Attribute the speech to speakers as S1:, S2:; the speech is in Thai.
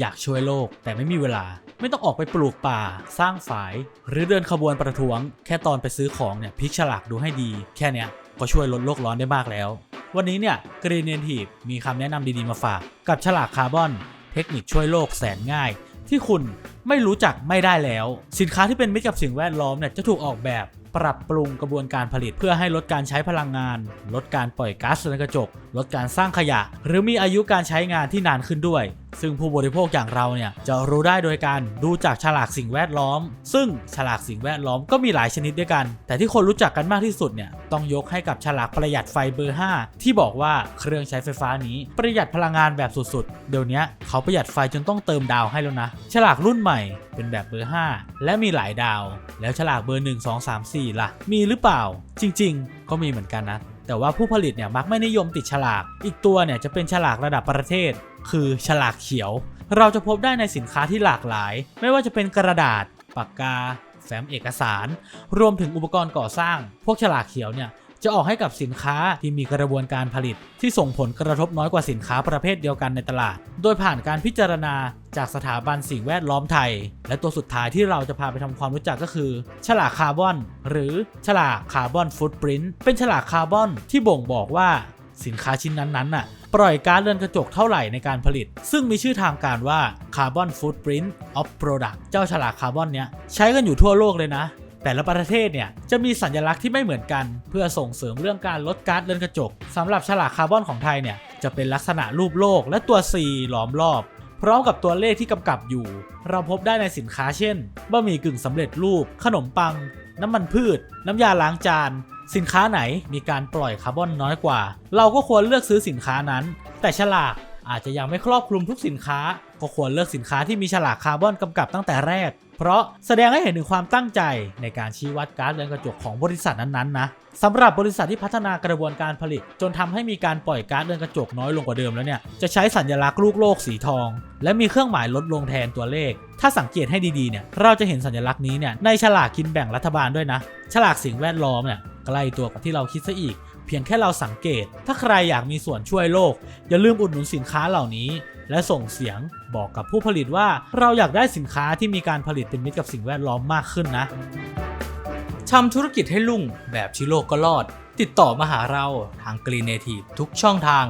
S1: อยากช่วยโลกแต่ไม่มีเวลา ไม่ต้องออกไปปลูกป่า สร้างฝาย หรือเดินขบวนประท้วง แค่ตอนไปซื้อของเนี่ยพลิกฉลากดูให้ดี แค่เนี้ยก็ช่วยลดโลกร้อนได้มากแล้ว วันนี้เนี่ยกรีนเนทีฟมีคำแนะนำดีๆมาฝาก กับฉลากคาร์บอน เทคนิคช่วยโลกแสนง่าย ที่คุณ ไม่รู้จักไม่ได้แล้ว สินค้าที่เป็นมิตรกับสิ่งแวดล้อมเนี่ยจะถูกออกแบบปรับปรุงกระบวนการผลิตเพื่อให้ลดการใช้พลังงาน ลดการปล่อยก๊าซเรือนกระจก ลดการสร้างขยะ หรือมีอายุการใช้งานที่นานขึ้นด้วย ซึ่งผู้บริโภคอย่างเราเนี่ยจะรู้ได้โดยการดูจากฉลากสิ่งแวดล้อม ซึ่งฉลากสิ่งแวดล้อมก็มีหลายชนิดด้วยกัน แต่ที่คนรู้จักกันมากที่สุดเนี่ยต้องยกให้กับฉลากประหยัดไฟเบอร์ 5 ที่บอกว่าเครื่องใช้ไฟฟ้านี้ประหยัดพลังงานแบบสุดๆ เดี๋ยวนี้เขาประหยัดไฟจนต้องเติมดาวให้แล้วนะ ฉลากรุ่นใหม่เป็นแบบเบอร์ 5 และมีหลายดาว แล้วฉลากเบอร์ 1 2 3 4 ล่ะ มีหรือเปล่า จริง ๆ ก็มีเหมือนกันนะ แต่ว่าผู้ผลิตเนี่ยมักไม่นิยมติดฉลาก อีกตัวเนี่ยจะเป็นฉลากระดับประเทศ คือฉลากเขียว เราจะพบได้ในสินค้าที่หลากหลาย ไม่ว่าจะเป็นกระดาษ ปากกา แฟ้มเอกสาร รวมถึงอุปกรณ์ก่อสร้าง พวกฉลากเขียวเนี่ย จะออกให้กับสินค้าที่มีกระบวนการผลิต ที่ส่งผลกระทบน้อยกว่าสินค้าประเภทเดียวกันในตลาด โดยผ่านการพิจารณาจากสถาบันสิ่งแวดล้อมไทย และตัวสุดท้ายที่เราจะพาไปทำความรู้จักก็คือ ฉลากคาร์บอน หรือฉลากคาร์บอนฟุตปรินต์เป็นฉลากคาร์บอนที่บ่งบอกว่าสินค้าชิ้นนั้นๆน่ะปล่อยก๊าซเรือนกระจกเท่าไหร่ในการผลิต ซึ่งมีชื่อทางการว่า Carbon Footprint of Product เจ้าฉลากคาร์บอนเนี้ยใช้กันอยู่ทั่วโลกเลยนะ แต่ละประเทศเนี่ยจะมีสัญลักษณ์ที่ไม่เหมือนกัน เพื่อส่งเสริมเรื่องการลดก๊าซเรือนกระจกสำหรับฉลากคาร์บอนของไทยเนี่ยจะเป็นลักษณะรูปโลกและตัว C ล้อมรอบ พร้อมกับตัวเลขที่กำกับอยู่ เราพบได้ในสินค้าเช่นบะหมี่กึ่งสำเร็จรูป ขนมปัง น้ำมันพืช น้ำยาล้างจาน สินค้าไหนมีการปล่อยคาร์บอนน้อยกว่า เราก็ควรเลือกซื้อสินค้านั้น แต่ฉลากอาจจะยังไม่ครอบคลุมทุกสินค้า ก็ควรเลือกสินค้าที่มีฉลากคาร์บอนกำกับตั้งแต่แรก เพราะแสดงให้เห็นถึงความตั้งใจในการชี้วัดก๊าซเรือนกระจกของบริษัทนั้นๆนะสำหรับบริษัทที่พัฒนากระบวนการผลิต จนทำให้มีการปล่อยก๊าซเรือนกระจกน้อยลงกว่าเดิมแล้วเนี่ยจะใช้สัญลักษณ์ลูกโลกสีทอง และมีเครื่องหมายลดลงแทนตัวเลข ถ้าสังเกตให้ดีๆเนี่ยเราจะเห็นสัญลักษณ์นี้เนี่ยในฉลากกินแบ่งรัฐบาลด้วยนะ ฉลากสิ่งแวดล้อมเนี่ย ใกล้ตัวกว่าที่เราคิดซะอีก เพียงแค่เราสังเกต ถ้าใครอยากมีส่วนช่วยโลก อย่าลืมอุดหนุนสินค้าเหล่านี้ และส่งเสียงบอกกับผู้ผลิตว่าเราอยากได้สินค้าที่มีการผลิตเป็นมิตรกับสิ่งแวดล้อมมากขึ้นนะทำธุรกิจให้ลุ่งแบบที่โลกก็รอด ติดต่อมาหาเราทาง Green Native ทุกช่องทาง